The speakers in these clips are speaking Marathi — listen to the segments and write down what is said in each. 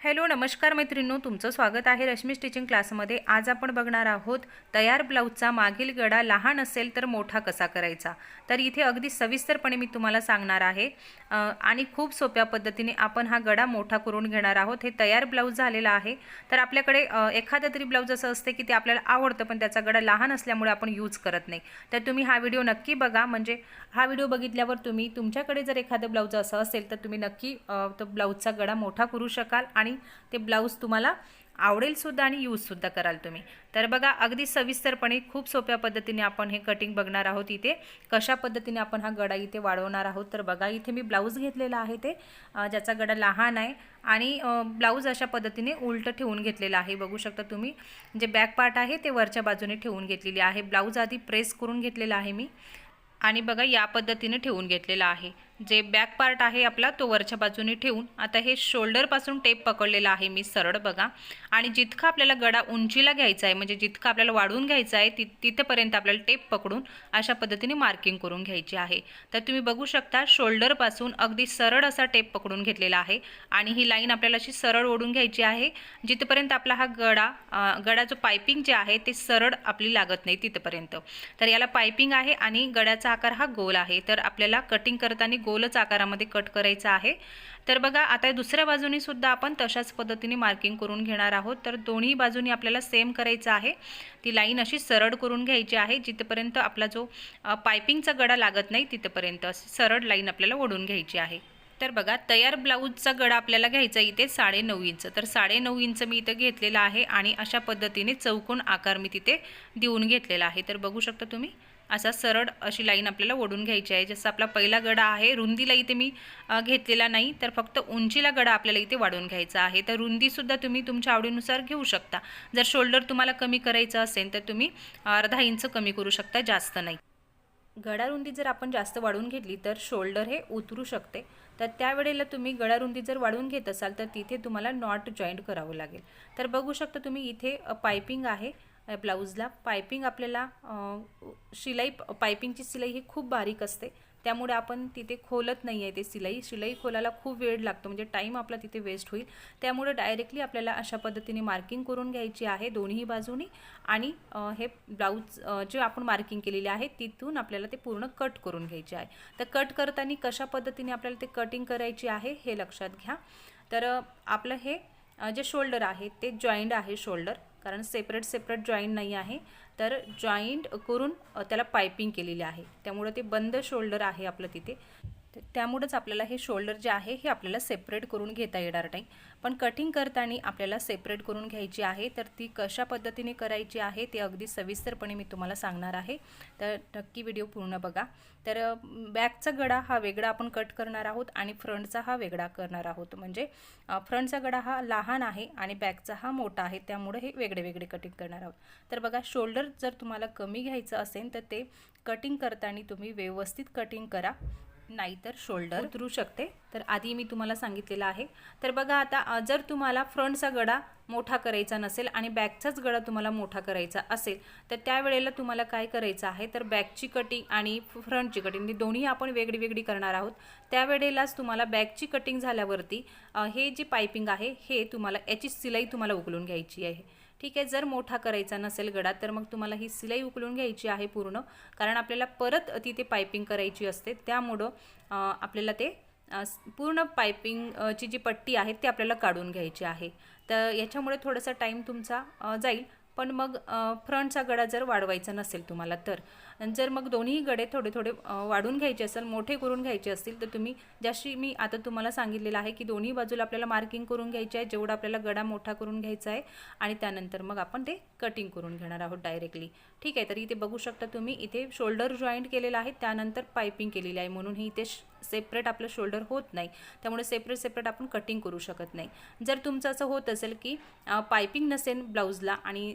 हॅलो नमस्कार मैत्रिणींनो तुमचं स्वागत आहे रश्मी स्टिचिंग क्लासमध्ये. आज आपण बघणार आहोत तयार ब्लाऊजचा मागील गडा लहान असेल तर मोठा कसा करायचा? तर इथे अगदी सविस्तरपणे मी तुम्हाला सांगणार आहे. आणि खूप सोप्या पद्धतीने आपण हा गडा मोठा करून घेणार आहोत. हे तयार ब्लाऊज झालेला आहे. तर आपल्याकडे एखादं तरी ब्लाऊज असं असते की ते आपल्याला आवडतं पण त्याचा गडा लहान असल्यामुळे आपण यूज करत नाही. तर तुम्ही हा व्हिडिओ नक्की बघा. म्हणजे हा व्हिडिओ बघितल्यावर तुम्ही तुमच्याकडे जर एखादं ब्लाऊज असं असेल तर तुम्ही नक्की तो ब्लाऊजचा गडा मोठा करू शकाल. आणि ते ब्लाऊज तुम्हाला आवडेल सुद्धा आणि यूजसुद्धा कराल तुम्ही. तर बघा अगदी सविस्तरपणे खूप सोप्या पद्धतीने आपण हे कटिंग बघणार आहोत इथे. कशा पद्धतीने आपण हा गडा इथे वाढवणार आहोत? तर बघा इथे मी ब्लाऊज घेतलेला आहे ते ज्याचा गडा लहान आहे आणि ब्लाऊज अशा पद्धतीने उलटं ठेवून घेतलेला आहे. बघू शकता तुम्ही जे बॅक पार्ट आहे ते वरच्या बाजूने ठेवून घेतलेली आहे. ब्लाऊज आधी प्रेस करून घेतलेला आहे मी आणि बघा या पद्धतीने ठेवून घेतलेला आहे. जे बॅक पार्ट आहे आपला तो वरच्या बाजूने ठेवून आता हे शोल्डरपासून टेप पकडलेला आहे मी सरळ बघा. आणि जितका आपल्याला गडा उंचीला घ्यायचा आहे म्हणजे जितका आपल्याला वाढवून घ्यायचा आहे ति तिथंपर्यंत आपल्याला टेप पकडून अशा पद्धतीने मार्किंग करून घ्यायची आहे. तर तुम्ही बघू शकता शोल्डरपासून अगदी सरळ असा टेप पकडून घेतलेला आहे. आणि ही लाईन आपल्याला अशी सरळ ओढून घ्यायची आहे जिथपर्यंत आपला हा गडा गडाचं पायपिंग जे आहे ते सरळ आपली लागत नाही तिथपर्यंत. तर याला पायपिंग आहे आणि गड्याचा आकार हा गोल आहे. तर आपल्याला कटिंग करताना गोलच आकारामध्ये कट करायचा आहे. तर बघा आता दुसऱ्या बाजूनी सुद्धा आपण तशाच पद्धतीने मार्किंग करून घेणार आहोत. तर दोन्ही बाजूनी आपल्याला सेम करायचं आहे. ती लाईन अशी सरळ करून घ्यायची आहे जिथपर्यंत आपला जो पायपिंगचा गडा लागत नाही तिथपर्यंत अशी सरळ लाईन आपल्याला ओढून घ्यायची आहे. तर बघा तयार ब्लाऊजचा गडा आपल्याला घ्यायचा इथे साडेनऊ इंच. तर साडे नऊ इंच मी इथं घेतलेला आहे आणि अशा पद्धतीने चौकोन आकार मी तिथे देऊन घेतलेला आहे. तर बघू शकता तुम्ही असा सरळ अशी लाईन आपल्याला ओढून घ्यायची आहे. जसं आपला पहिला गडा आहे रुंदीला इथे मी घेतलेला नाही तर फक्त उंचीला गडा आपल्याला इथे वाढवून घ्यायचा आहे. तर रुंदीसुद्धा तुम्ही तुमच्या आवडीनुसार घेऊ शकता. जर शोल्डर तुम्हाला कमी करायचं असेल तर तुम्ही अर्धा इंच कमी करू शकता जास्त नाही. गडारुंदी जर आपण जास्त वाढवून घेतली तर शोल्डर हे उतरू शकते. तर त्यावेळेला तुम्ही गडारुंदी जर वाढवून घेत असाल तर तिथे तुम्हाला नॉट जॉईंट करावं लागेल. तर बघू शकता तुम्ही इथे पायपिंग आहे. ब्लाऊजला. पायपिंग आपल्याला शिलाई पायपिंगची शिलाई ही खूप बारीक असते. त्यामुळे आपण तिथे खोलत नाही आहे ते शिलाई शिलाई खोलायला खूप वेळ लागतो म्हणजे टाईम आपला तिथे वेस्ट होईल. त्यामुळे डायरेक्टली आपल्याला अशा पद्धतीने मार्किंग करून घ्यायची आहे दोन्ही बाजूनी. आणि हे ब्लाऊज जे आपण मार्किंग केलेले आहे तिथून आपल्याला ते पूर्ण कट करून घ्यायचे आहे. तर कट करताना कशा पद्धतीने आपल्याला ते कटिंग करायची आहे हे लक्षात घ्या. तर आपलं हे जे शोल्डर आहे ते जॉईंट आहे शोल्डर. कारण सेपरेट सेपरेट जॉईंट नाही आहे. तर जॉईंट करून त्याला पायपिंग केलेली आहे. त्यामुळं ते बंद शोल्डर आहे आपलं तिथे. तर त्यामुळंच आपल्याला हे शोल्डर जे आहे हे आपल्याला सेपरेट करून घेता येणार नाही. पण कटिंग करताना आपल्याला सेपरेट करून घ्यायची आहे तर ती कशा पद्धतीने करायची आहे ते अगदी सविस्तरपणे मी तुम्हाला सांगणार आहे. तर नक्की व्हिडिओ पूर्ण बघा. तर बॅकचा गडा हा वेगळा आपण कट करणार आहोत आणि फ्रंटचा हा वेगळा करणार आहोत. म्हणजे फ्रंटचा गडा हा लहान आहे आणि बॅकचा हा मोठा आहे त्यामुळे हे वेगळे वेगळे कटिंग करणार आहोत. तर बघा शोल्डर जर तुम्हाला कमी घ्यायचं असेल तर ते कटिंग करताना तुम्ही व्यवस्थित कटिंग करा. नाहीतर शोल्डर उतरू शकते. तर आधी मी तुम्हाला सांगितलेलं आहे. तर बघा आता जर तुम्हाला फ्रंटचा गडा मोठा करायचा नसेल आणि बॅकचाच गडा तुम्हाला मोठा करायचा असेल तर त्यावेळेला तुम्हाला काय करायचं आहे? तर बॅकची कटिंग आणि फ्रंटची कटिंग दोन्ही आपण वेगळी वेगळी करणार आहोत. त्यावेळेलाच तुम्हाला बॅकची कटिंग झाल्यावरती हे जी पायपिंग आहे हे तुम्हाला याची सिलाई तुम्हाला उकलून घ्यायची आहे. ठीक आहे जर मोठा करायचा नसेल गडा तर मग तुम्हाला ही सिलाई उकलून घ्यायची आहे पूर्ण. कारण आपल्याला परत तिथे पायपिंग करायची असते. त्यामुळं आपल्याला ते पूर्ण पायपिंगची जी पट्टी आहे ती आपल्याला काढून घ्यायची आहे. तर याच्यामुळे थोडासा टाईम तुमचा जाईल. पण मग फ्रंटचा गडा जर वाढवायचा नसेल तुम्हाला तर. जर मग दोन्ही गडे थोडे थोडे वाढून घ्यायचे असेल मोठे करून घ्यायचे असतील तर तुम्ही जशी मी आता तुम्हाला सांगितलेलं आहे की दोन्ही बाजूला आपल्याला मार्किंग करून घ्यायचे आहे जेवढा आपल्याला गडा मोठा करून घ्यायचा आहे आणि त्यानंतर मग आपण ते कटिंग करून घेणार आहोत डायरेक्टली. ठीक आहे तर इथे बघू शकता तुम्ही इथे शोल्डर जॉईंट केलेला आहे त्यानंतर पायपिंग केलेली आहे म्हणून ही इथे सेपरेट आपलं शोल्डर होत नाही. त्यामुळे सेपरेट सेपरेट आपण कटिंग करू शकत नाही. जर तुमचं असं होत असेल की पायपिंग नसेल ब्लाऊजला आणि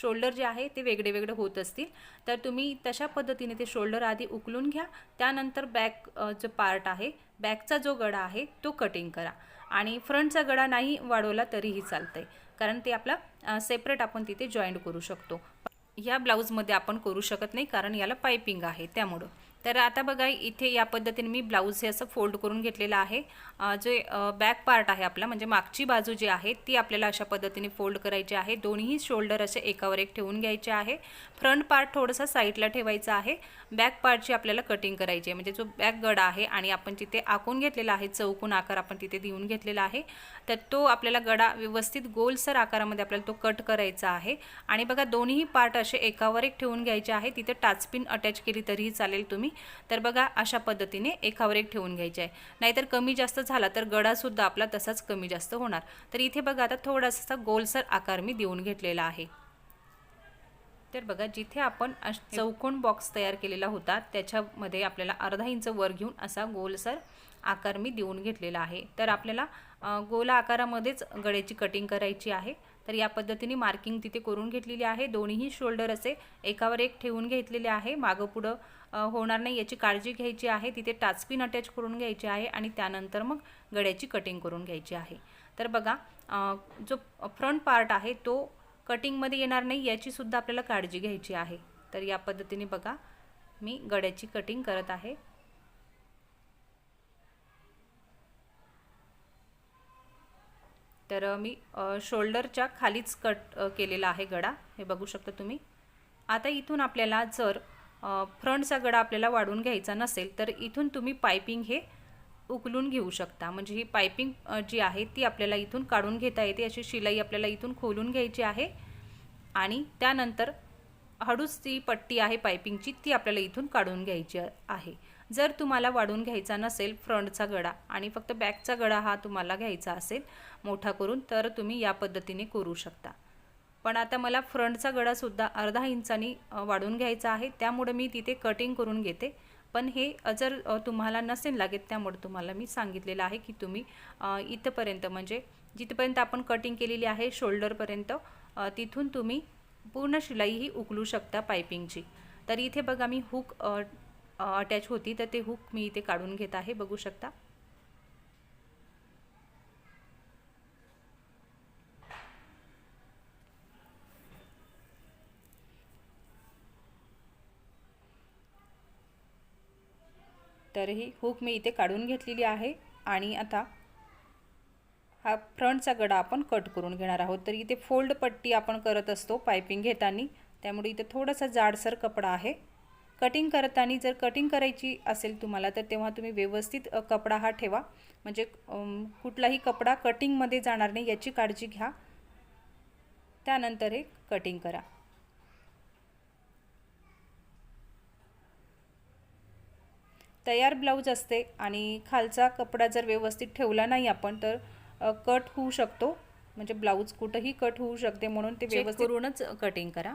शोल्डर जे आहे ते वेगळे वेगळे होत असतील तर तुम्ही तशा पद्धतीने ते शोल्डर आधी उकलून घ्या. त्यानंतर बॅक जो पार्ट आहे बॅकचा जो गडा आहे तो कटिंग करा. आणि फ्रंटचा गडा नाही वाढवला तरीही चालतं आहे कारण ते आपला सेपरेट आपण तिथे जॉईंट करू शकतो. या ब्लाऊजमध्ये आपण करू शकत नाही कारण याला पायपिंग आहे त्यामुळं. तर आता बघा इथे या पद्धतीने मी ब्लाऊज हे असं फोल्ड करून घेतलेलं आहे. जे बॅक पार्ट आहे आपला म्हणजे मागची बाजू जी आहे ती आपल्याला अशा पद्धतीने फोल्ड करायची आहे. दोन्ही शोल्डर असे एकावर एक ठेवून घ्यायचे आहे. फ्रंट पार्ट थोडंसं साईडला ठेवायचा आहे. बॅक पार्टची आपल्याला कटिंग करायची आहे. म्हणजे जो बॅक गडा आहे आणि आपण तिथे आखून घेतलेला आहे चौकून आकार आपण तिथे देऊन घेतलेला आहे तर तो आपल्याला गडा व्यवस्थित गोलसर आकारामध्ये आपल्याला तो कट करायचा आहे. आणि बघा दोन्ही पार्ट असे एकावर एक ठेवून घ्यायचे आहे. तिथे टाचपिन अटॅच केली तरीही चालेल तुम्ही. तर बघा अशा पद्धतीने एकावर एक ठेवून घ्यायचे आहे. नाहीतर कमी जास्त झाला तर गडासुद्धा आपला तसाच कमी जास्त होणार. तर इथे बघा आता थोडासा गोलसर आकार मी देऊन घेतलेला आहे. तर बघा जिथे आपण चौकोन बॉक्स तयार केलेला होता त्याच्यामध्ये आपल्याला अर्धा इंच वर घेऊन असा गोलसर आकार मी देऊन घेतलेला आहे. तर आपल्याला गोल आकारामध्येच गळ्याची कटिंग करायची आहे. तर या पद्धतीने मार्किंग तिथे करून घेतलेली आहे. दोन्हीही शोल्डर असे एकावर एक ठेवून घेतलेले आहे. मागं पुढं होणार नाही याची काळजी घ्यायची आहे. तिथे टाचपिन अटॅच करून घ्यायची आहे आणि त्यानंतर मग गळ्याची कटिंग करून घ्यायची आहे. तर बघा जो फ्रंट पार्ट आहे तो कटिंगमध्ये येणार नाही याचीसुद्धा आपल्याला काळजी घ्यायची आहे. तर या पद्धतीने बघा मी गड्याची कटिंग करत आहे. तर मी शोल्डरच्या खालीच कट केलेला आहे गडा हे बघू शकता तुम्ही. आता इथून आपल्याला जर फ्रंटचा गडा आपल्याला वाढून घ्यायचा नसेल तर इथून तुम्ही पायपिंग हे उकलून घेऊ शकता. म्हणजे ही पायपिंग जी आहे ती आपल्याला इथून काढून घेता येते. अशी शिलाई आपल्याला इथून खोलून घ्यायची आहे. आणि त्यानंतर हळूच ती पट्टी आहे पायपिंगची ती आपल्याला इथून काढून घ्यायची आहे. जर तुम्हाला वाढून घ्यायचा नसेल फ्रंटचा गडा आणि फक्त बॅकचा गडा हा तुम्हाला घ्यायचा असेल मोठा करून तर तुम्ही या पद्धतीने करू शकता. पण आता मला फ्रंटचा गळासुद्धा अर्धा इंचानी वाढून घ्यायचा आहे. त्यामुळे मी तिथे कटिंग करून घेते. पण हे जर तुम्हाला नसेल लागेल त्यामुळे तुम्हाला मी सांगितलेलं आहे की तुम्ही इथंपर्यंत म्हणजे जिथपर्यंत आपण कटिंग केलेली आहे शोल्डरपर्यंत तिथून तुम्ही पूर्ण शिलाई ही उकलू शकता पायपिंगची तर इथे बघा मी हुक अटॅच होती तर ते हुक मी इथे काढून घेत आहे. बघू शकता. तर ही हुक मी इथे काढून घेतलेली आहे आणि आता हा फ्रंटचा गडा आपण कट करून घेणार आहोत. तर इथे फोल्ड पट्टी आपण करत असतो पायपिंग घेताना. त्यामुळे इथे थोडासा जाडसर कपडा आहे. कटिंग करताना जर कटिंग करायची असेल तुम्हाला तर तेव्हा तुम्ही व्यवस्थित कपडा हा ठेवा. म्हणजे कुठलाही कपडा कटिंगमध्ये जाणार नाही याची काळजी घ्या. त्यानंतर हे कटिंग करा. तयार ब्लाऊज असते आणि खालचा कपडा जर व्यवस्थित ठेवला नाही आपण तर कट होऊ शकतो. म्हणजे ब्लाऊज कुठंही कट होऊ शकते म्हणून ते व्यवस्थित करूनच कटिंग करा.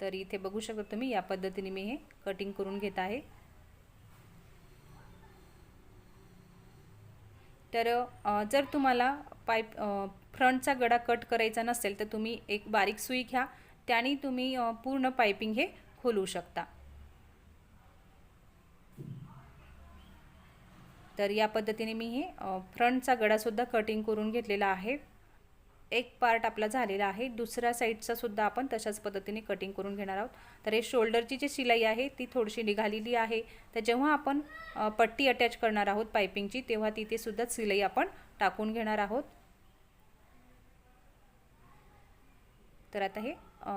तर इथे बघू शकता तुम्ही या पद्धतीने मी हे कटिंग करून घेत आहे. तर जर तुम्हाला पाईप फ्रंटचा गडा कट करायचा नसेल तर तुम्ही एक बारीक सुई घ्या. त्याने तुम्ही पूर्ण पायपिंग हे खोलू शकता. तर या पद्धतीने मी हे फ्रंटचा गडासुद्धा कटिंग करून घेतलेला आहे. एक पार्ट आपला झालेला आहे. दुसऱ्या साईडचासुद्धा आपण तशाच पद्धतीने कटिंग करून घेणार आहोत. तर हे शोल्डरची जी शिलाई आहे ती थोडीशी निघालेली आहे. तर जेव्हा आपण पट्टी अटॅच करणार आहोत पायपिंगची तेव्हा तिथे सुद्धा शिलाई आपण टाकून घेणार आहोत. तर आता हे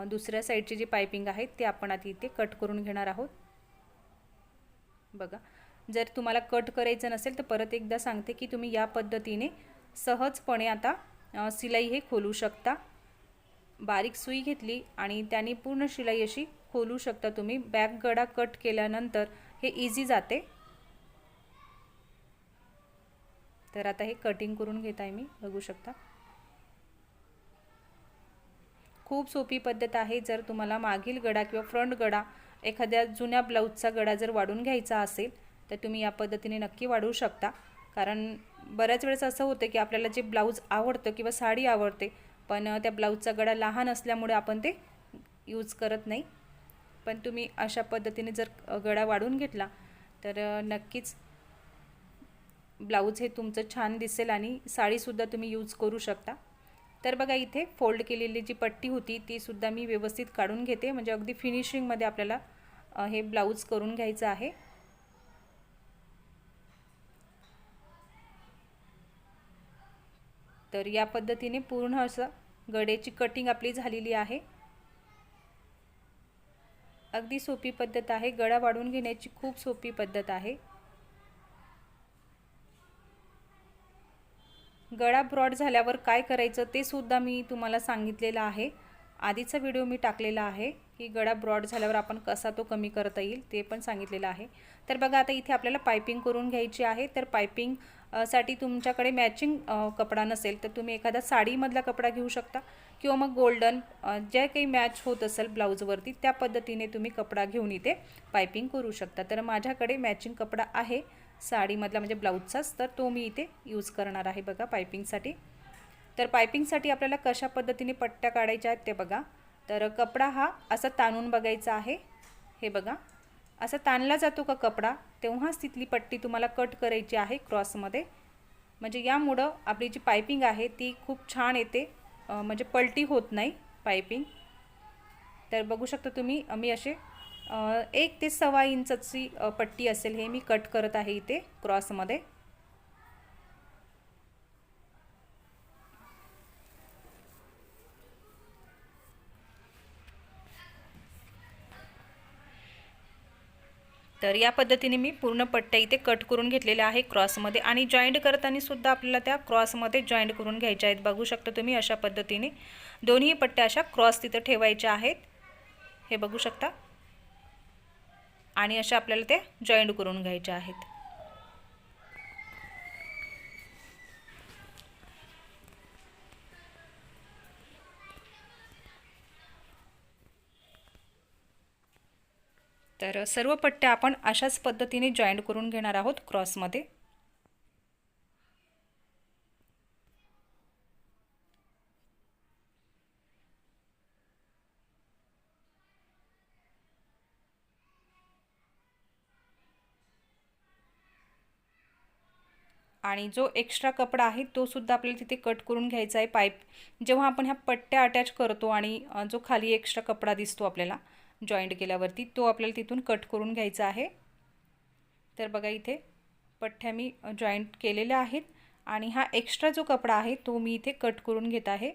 दुसऱ्या साईडची जी पायपिंग आहे ते आपण आता इथे कट करून घेणार आहोत. बघा. जर तुम्हाला कट करायचं नसेल तर परत एकदा सांगते की तुम्ही या पद्धतीने सहजपणे आता शिलाई हे खोलू शकता. बारीक सुई घेतली आणि त्याने पूर्ण शिलाई अशी खोलू शकता तुम्ही. बॅक गडा कट केल्यानंतर हे इझी जाते. तर आता हे कटिंग करून घेत आहे मी बघू शकता. खूप सोपी पद्धत आहे. जर तुम्हाला मागील गडा किंवा फ्रंट गडा एखाद्या जुन्या ब्लाऊजचा गडा जर वाढून घ्यायचा असेल तर तुम्ही या पद्धतीने नक्की वाढवू शकता. कारण बऱ्याच वेळेस असं होतं की आपल्याला जे ब्लाऊज आवडतं किंवा साडी आवडते पण त्या ब्लाऊजचा गडा लहान असल्यामुळे आपण ते यूज करत नाही. पण तुम्ही अशा पद्धतीने जर गळा गडा वाढवून घेतला तर नक्कीच ब्लाऊज हे तुमचं छान दिसेल आणि साडीसुद्धा तुम्ही यूज करू शकता. तर बघा इथे फोल्ड केलेली जी पट्टी होती ती सुद्धा मी व्यवस्थित काढून घेते. म्हणजे अगदी फिनिशिंगमध्ये आपल्याला हे ब्लाऊज करून घ्यायचं आहे. तर या पद्धतीने पूर्ण असं गड्याची कटिंग आपली झालेली आहे. अगदी सोपी पद्धत आहे. गळा वाढून घेण्याची खूप सोपी पद्धत आहे. गळा ब्रॉड झाल्यावर काय करायचं ते सुद्धा मी तुम्हाला सांगितलेलं आहे. आधीचा व्हिडिओ मी टाकलेला आहे. की गळा ब्रॉड झाल्यावर आपण कसा तो कमी करता येईल ते पण सांगितलेलं आहे. तर बघा आता इथे आपल्याला पायपिंग करून घ्यायची आहे. तर पायपिंगसाठी तुमच्याकडे मॅचिंग कपडा नसेल तर तुम्ही एखादा साडीमधला कपडा घेऊ शकता किंवा मग गोल्डन जे काही मॅच होत असेल ब्लाऊजवरती त्या पद्धतीने तुम्ही कपडा घेऊन इथे पायपिंग करू शकता. तर माझ्याकडे मॅचिंग कपडा आहे साडीमधला म्हणजे ब्लाऊजचाच तर तो मी इथे यूज करणार आहे बघा पायपिंगसाठी. तर पायपिंगसाठी आपल्याला कशा पद्धतीने पट्ट्या काढायच्या आहेत ते बघा. तर कपडा हा असा ताणून बघायचा आहे. हे बघा. असा ताणला जातो का कपडा? तेव्हाच तिथली पट्टी तुम्हाला कट करायची आहे क्रॉसमध्ये. म्हणजे यामुळं आपली जी पायपिंग आहे ती खूप छान येते. म्हणजे पलटी होत नाही पायपिंग. तर बघू शकता तुम्ही मी असे एक ते सव्वा इंचची पट्टी असेल हे मी कट करत आहे इथे क्रॉसमध्ये. तर या पद्धतीने मी पूर्ण पट्ट्या इथे कट करून घेतलेल्या आहे क्रॉसमध्ये आणि जॉईंट करताना सुद्धा आपल्याला त्या क्रॉसमध्ये जॉईंट करून घ्यायच्या आहेत. बघू शकता तुम्ही अशा पद्धतीने दोन्ही पट्ट्या अशा क्रॉस तिथं ठेवायच्या आहेत. हे बघू शकता. आणि अशा आपल्याला ते जॉईंट करून घ्यायच्या आहेत. तर सर्व पट्ट्या आपण अशाच पद्धतीने जॉईंट करून घेणार आहोत क्रॉसमध्ये आणि जो एक्स्ट्रा कपडा आहे तो सुद्धा आपल्याला तिथे कट करून घ्यायचा आहे. पाईप जेव्हा आपण ह्या पट्ट्या अटॅच करतो आणि जो खाली एक्स्ट्रा कपडा दिसतो आपल्याला जॉईंट केल्यावरती तो आपल्याला तिथून कट करून घ्यायचा आहे. तर बघा इथे पठ्ठ्या मी जॉईंट केलेल्या आहेत आणि हा एक्स्ट्रा जो कपडा आहे तो मी इथे कट करून घेत आहे.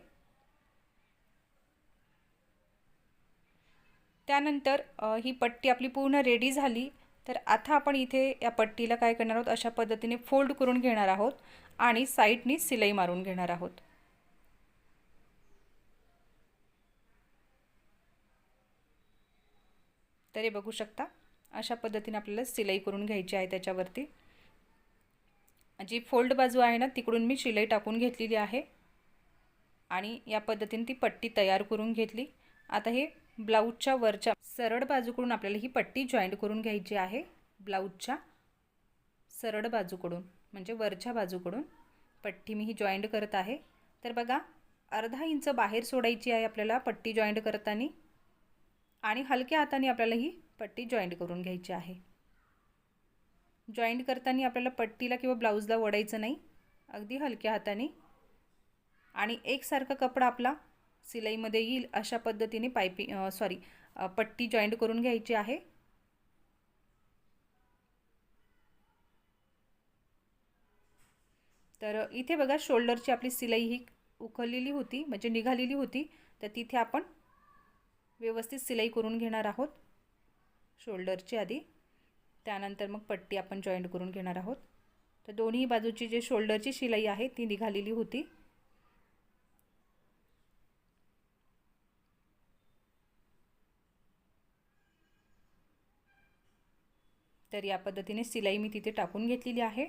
त्यानंतर ही पट्टी आपली पूर्ण रेडी झाली. तर आता आपण इथे या पट्टीला काय करणार आहोत? अशा पद्धतीने फोल्ड करून घेणार आहोत आणि साईडनी सिलाई मारून घेणार आहोत. तर हे बघू शकता. अशा पद्धतीने आपल्याला सिलाई करून घ्यायची आहे त्याच्यावरती. जी फोल्ड बाजू आहे ना तिकडून मी शिलाई टाकून घेतलेली आहे. आणि या पद्धतीने ती पट्टी तयार करून घेतली. आता हे ब्लाऊजच्या वरच्या सरळ बाजूकडून आपल्याला ही पट्टी जॉईंट करून घ्यायची आहे. ब्लाऊजच्या सरळ बाजूकडून म्हणजे वरच्या बाजूकडून पट्टी मी ही जॉईंट करत आहे. तर बघा अर्धा इंच बाहेर सोडायची आहे आपल्याला पट्टी जॉईंट करताना. आणि हलक्या हाताने आपल्याला ही पट्टी जॉईंट करून घ्यायची आहे. जॉईंट करताना आपल्याला पट्टीला किंवा ब्लाऊजला वडायचं नाही. अगदी हलक्या हाताने. आणि एकसारखा कपडा आपला सिलाईमध्ये येईल अशा पद्धतीने पायपिंग सॉरी पट्टी जॉईंट करून घ्यायची आहे. तर इथे बघा शोल्डरची आपली सिलाई ही उखललेली होती म्हणजे निघालेली होती. तर तिथे आपण व्यवस्थित सिलाई करून घेणार आहोत. शोल्डरची आधी. त्यानंतर मग पट्टी आपण जॉईंट करून घेणार आहोत. तर दोन्ही बाजूची जे शोल्डरची शिलाई आहे ती निघालेली होती. तर या पद्धतीने सिलाई मी तिथे टाकून घेतलेली आहे.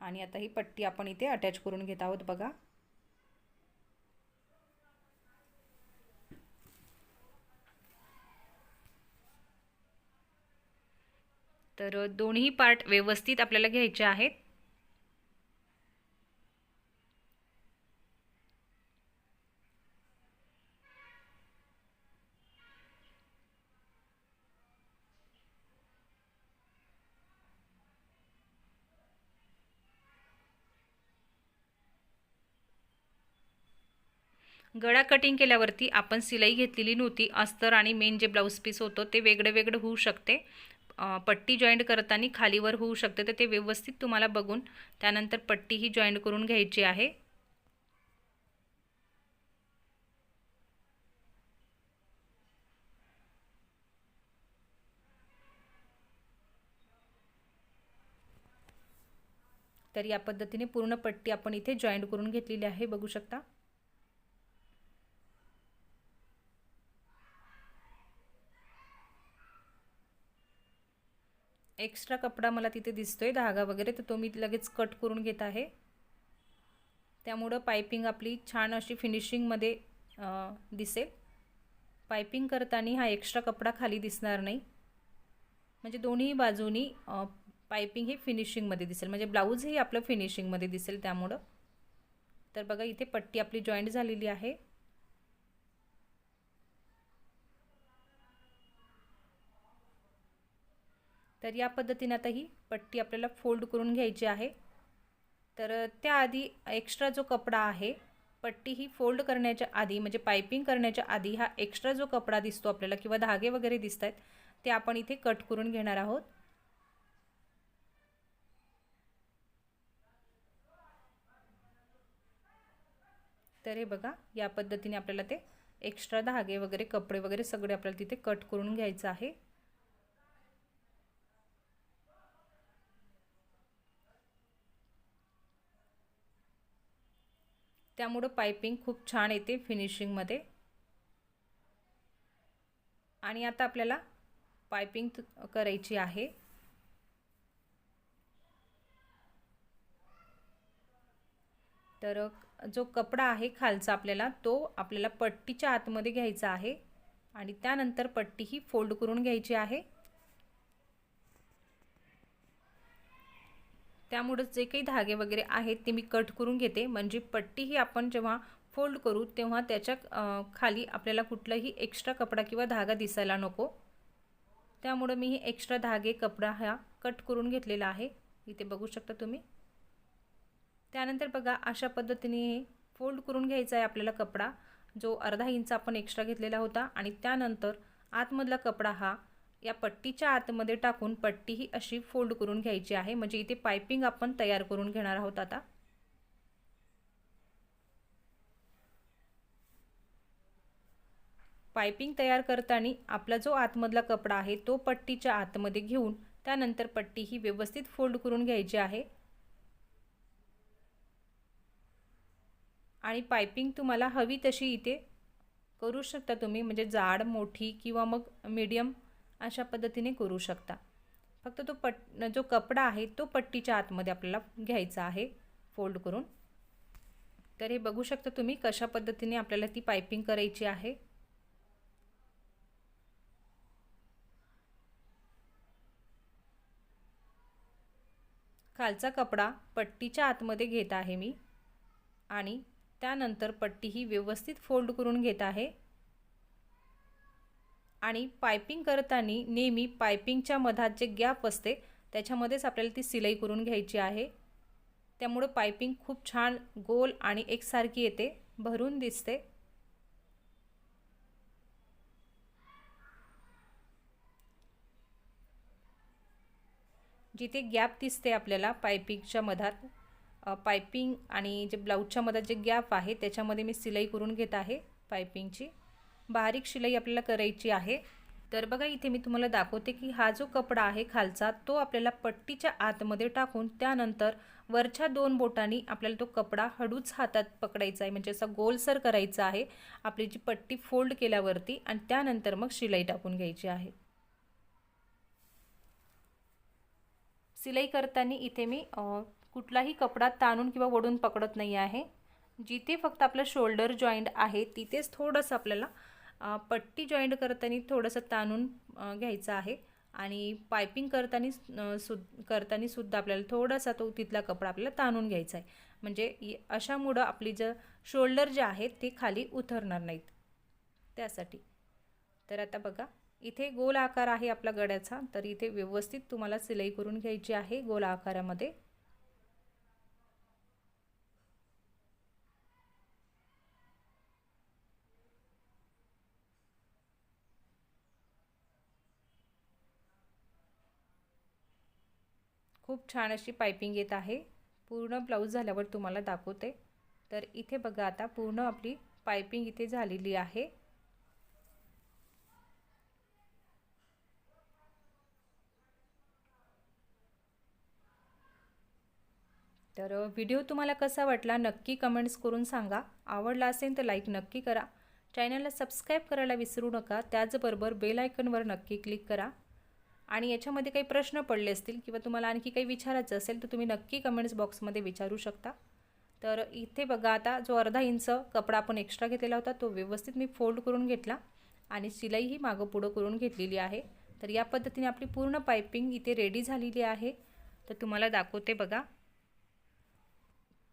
आणि आता ही पट्टी आपण इथे अटॅच करून घेत आहोत बघा. तर दोन्ही पार्ट व्यवस्थित आपल्याला घ्यायचे आहेत. गळा कटिंग केल्यावरती आपण सिलाई घेतलेली नव्हती. अस्तर आणि मेन जे ब्लाऊज पीस होतो ते वेगळं वेगळं होऊ शकते. पट्टी जॉईंट करताना खालीवर होऊ शकते. तर ते व्यवस्थित तुम्हाला बघून त्यानंतर पट्टी ही जॉईंट करून घ्यायची आहे. तर या पद्धतीने पूर्ण पट्टी आपण इथे जॉईंट करून घेतलेली आहे. बघू शकता. एक्स्ट्रा कपडा मला तिथे दिसतोय धागा वगैरे तर तो मी लगेच कट करून घेत आहे. त्यामुळं पायपिंग आपली छान अशी फिनिशिंगमध्ये दिसेल. पायपिंग करताना हा एक्स्ट्रा कपडा खाली दिसणार नाही. म्हणजे दोन्ही बाजूनी पायपिंग हे फिनिशिंगमध्ये दिसेल. म्हणजे ब्लाऊजही आपलं फिनिशिंगमध्ये दिसेल त्यामुळं. तर बघा इथे पट्टी आपली जॉईंट झालेली आहे. तर या पद्धतीने आता ही पट्टी आपल्याला फोल्ड करून घ्यायची आहे. तर त्याआधी एक्स्ट्रा जो कपडा आहे पट्टी ही फोल्ड करण्याच्या आधी म्हणजे पायपिंग करण्याच्या आधी हा एक्स्ट्रा जो कपडा दिसतो आपल्याला किंवा धागे वगैरे दिसत आहेत ते आपण इथे कट करून घेणार आहोत. तर हे बघा या पद्धतीने आपल्याला ते एक्स्ट्रा धागे वगैरे कपडे वगैरे सगळे आपल्याला तिथे कट करून घ्यायचं आहे. त्यामुळं पायपिंग खूप छान येते फिनिशिंगमध्ये आणि आता आपल्याला पायपिंग करायची आहे. तर जो कपडा आहे खालचा आपल्याला तो आपल्याला पट्टीच्या आतमध्ये घ्यायचा आहे. आणि त्यानंतर पट्टी ही फोल्ड करून घ्यायची आहे. त्यामुळं जे काही धागे वगैरे आहेत ते मी कट करून घेते. म्हणजे पट्टी ही आपण जेव्हा फोल्ड करू तेव्हा त्याच्याखाली आपल्याला कुठलाही एक्स्ट्रा कपडा किंवा धागा दिसायला नको. त्यामुळं मी हे एक्स्ट्रा धागे कपडा हा कट करून घेतलेला आहे. इथे बघू शकता तुम्ही. त्यानंतर बघा अशा पद्धतीने फोल्ड करून घ्यायचा आहे आपल्याला कपडा. जो अर्धा इंच आपण एक्स्ट्रा घेतलेला होता आणि त्यानंतर आतमधला कपडा हा या पट्टीच्या आतमध्ये टाकून पट्टी ही अशी फोल्ड करून घ्यायची आहे. म्हणजे इथे पायपिंग आपण तयार करून घेणार आहोत आता. पायपिंग तयार करताना आपला जो आतमधला कपडा आहे तो पट्टीच्या आतमध्ये घेऊन त्यानंतर पट्टी ही व्यवस्थित फोल्ड करून घ्यायची आहे. आणि पायपिंग तुम्हाला हवी तशी इथे करू शकता तुम्ही. म्हणजे जाड मोठी किंवा मग मीडियम अशा पद्धतीने करू शकता. फक्त तो पट जो कपडा आहे तो पट्टीच्या आतमध्ये आपल्याला घ्यायचा आहे फोल्ड करून. तर हे बघू शकता तुम्ही कशा पद्धतीने आपल्याला ती पायपिंग करायची आहे. खालचा कपडा पट्टीच्या आतमध्ये घेत आहे मी. आणि त्यानंतर पट्टी ही व्यवस्थित फोल्ड करून घेत आहे. आणि पायपिंग करताना नेहमी पायपिंगच्या मधात जे गॅप असते त्याच्यामध्येच आपल्याला ती सिलाई करून घ्यायची आहे. त्यामुळं पायपिंग खूप छान गोल आणि एकसारखी येते भरून दिसते. जिथे गॅप दिसते आपल्याला पायपिंगच्या मधात पायपिंग आणि जे ब्लाऊजच्या मधात जे गॅप आहे त्याच्यामध्ये मी सिलाई करून घेत आहे पायपिंगची. बारीक शिलाई आपल्याला करायची आहे. तर बघा इथे मी तुम्हाला दाखवते की हा जो कपडा आहे खालचा तो आपल्याला पट्टीच्या आतमध्ये टाकून त्यानंतर वरच्या दोन बोटांनी आपल्याला तो कपडा हळूच हातात पकडायचा आहे. म्हणजे असा गोलसर करायचा आहे. आपली जी पट्टी फोल्ड केल्यावरती आणि त्यानंतर मग शिलाई टाकून घ्यायची आहे. सिलाई करताना इथे मी कुठलाही कपडा ताणून किंवा वडून पकडत नाही आहे. जिथे फक्त आपलं शोल्डर जॉईंट आहे तिथेच थोडंसं आपल्याला पट्टी जॉईंट करताना थोडंसं ताणून घ्यायचं आहे. आणि पायपिंग करताना सु करताना सुद्धा आपल्याला थोडासा तो तिथला कपडा आपल्याला ताणून घ्यायचा आहे. म्हणजे अशामुळं आपली ज शोल्डर जे आहेत ते खाली उतरणार नाहीत. त्यासाठी. तर आता बघा इथे गोल आकार आहे आपला गड्याचा तर इथे व्यवस्थित तुम्हाला सिलाई करून घ्यायची आहे गोल आकारामध्ये. खूप छान अशी पायपिंग येत आहे. पूर्ण ब्लाऊज झाल्यावर तुम्हाला दाखवते. तर इथे बघा आता पूर्ण आपली पायपिंग इथे झालेली आहे. तर व्हिडिओ तुम्हाला कसा वाटला नक्की कमेंट्स करून सांगा. आवडला असेल तर लाईक नक्की करा. चॅनलला सबस्क्राईब करायला विसरू नका. त्याचबरोबर बेल आयकनवर नक्की क्लिक करा. आणि याच्यामध्ये काही प्रश्न पडले असतील किंवा तुम्हाला आणखी काही विचारायचं असेल तर तुम्ही नक्की कमेंट्स बॉक्समध्ये विचारू शकता. तर इथे बघा आता जो अर्धा इंच कपडा आपण एक्स्ट्रा घेतलेला होता तो व्यवस्थित मी फोल्ड करून घेतला आणि शिलाईही मागं पुढं करून घेतलेली आहे. तर या पद्धतीने आपली पूर्ण पायपिंग इथे रेडी झालेली आहे. तर तुम्हाला दाखवते बघा.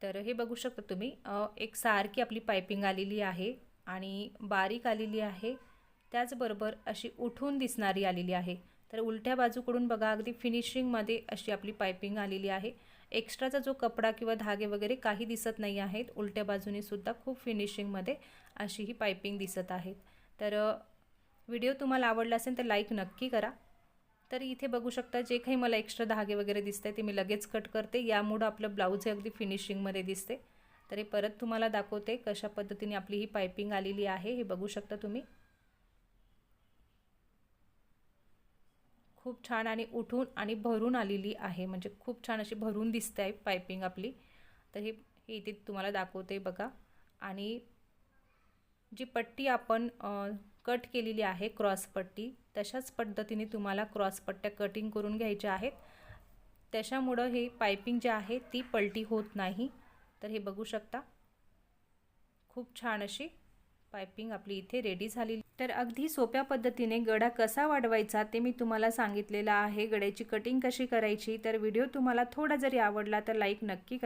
तर हे बघू शकता तुम्ही एक सारखी आपली पायपिंग आलेली आहे आणि बारीक आलेली आहे. त्याचबरोबर अशी उठून दिसणारी आलेली आहे. तर उलट्या बाजूकडून बघा अगदी फिनिशिंगमध्ये अशी आपली पायपिंग आलेली आहे. एक्स्ट्राचा जो कपडा किंवा धागे वगैरे काही दिसत नाही आहेत उलट्या बाजूने सुद्धा खूप फिनिशिंगमध्ये अशी ही पायपिंग दिसत आहेत. तर व्हिडिओ तुम्हाला आवडला असेल तर लाईक नक्की करा. तर इथे बघू शकता जे काही मला एक्स्ट्रा धागे वगैरे दिसते ते मी लगेच कट करते. यामुळं आपलं ब्लाऊज हे अगदी फिनिशिंगमध्ये दिसते. तर हे परत तुम्हाला दाखवते कशा पद्धतीने आपली ही पायपिंग आलेली आहे हे बघू शकता तुम्ही. खूप छान आणि उठून आणि भरून आलेली आहे. म्हणजे खूप छान अशी भरून दिसते आहे पायपिंग आपली. तर हे हे इथे तुम्हाला दाखवते बघा. आणि जी पट्टी आपण कट केलेली आहे क्रॉस पट्टी तशाच पद्धतीने तुम्हाला क्रॉस पट्ट्या कटिंग करून घ्यायच्या आहेत. त्याच्यामुळं हे पायपिंग जे आहे ती पलटी होत नाही. तर हे बघू शकता. खूप छान अशी पायपिंग आपली इथे रेडी झालेली. तर अगदी सोप्या पद्धतीने गडा कसा वाढवायचा ते मी तुम्हाला सांगितलेलं आहे. गड्याची कटिंग कशी करायची? तर व्हिडिओ तुम्हाला थोडा जरी आवडला तर लाईक नक्की करा.